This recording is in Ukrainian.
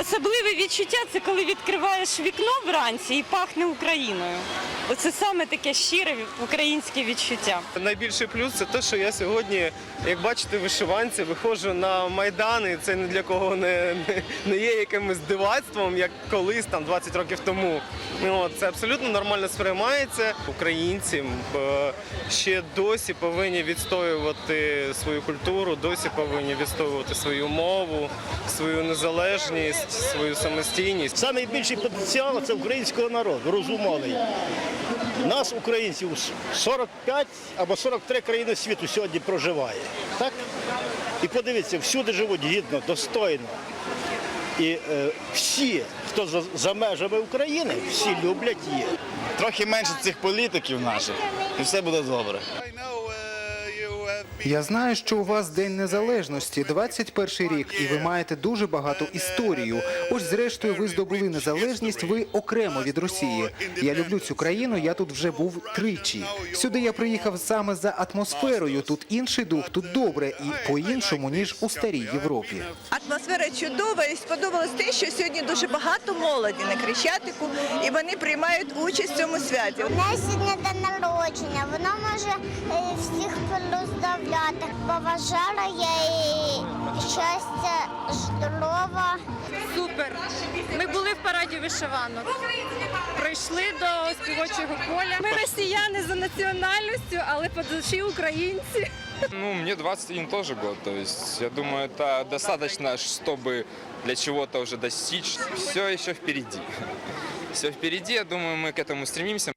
Особливе відчуття це коли відкриваєш вікно вранці і пахне Україною. Оце саме таке щире українське відчуття. Найбільший плюс це те, що я сьогодні, як бачите, вишиванці виходжу на майдан, і це ні для кого не, не, є якимось дивацтвом, як колись там 20 років тому. Ну, От, це абсолютно нормально сприймається. Українці ще досі повинні відстоювати свою культуру, досі повинні відстоювати свою мову, свою незалежність, свою самостійність. Самий більший потенціал це українського народу, розумовий. Нас, українців, 45 або 43 країни світу сьогодні проживає. Так? І подивіться, всюди живуть гідно, достойно. І е, всі, хто за, за межами України, всі люблять їх. Трохи менше цих політиків наших, і все буде добре. Я знаю, що у вас День Незалежності, 21 рік, і ви маєте дуже багато історію. Ось, зрештою, ви здобули незалежність, ви окремо від Росії. Я люблю цю країну, я тут вже був тричі. Сюди я приїхав саме за атмосферою. Тут інший дух, тут добре і по-іншому, ніж у старій Європі. Атмосфера чудова і сподобалось те, що сьогодні дуже багато молоді на Крещатику, і вони приймають участь в цьому святі. У неї сьогодні день народження, вона може е, всіх поздравляти. Побажала я їй щастя, здорова. Супер! Ми були в параді вишиванок. Прийшли до співочого поля. Ми росіяни за національністю, але по душі українці. Ну, мне 21 тоже год, то есть я думаю, это достаточно, чтобы для чего-то уже достичь. Все еще впереди. Все впереди, я думаю, мы к этому стремимся.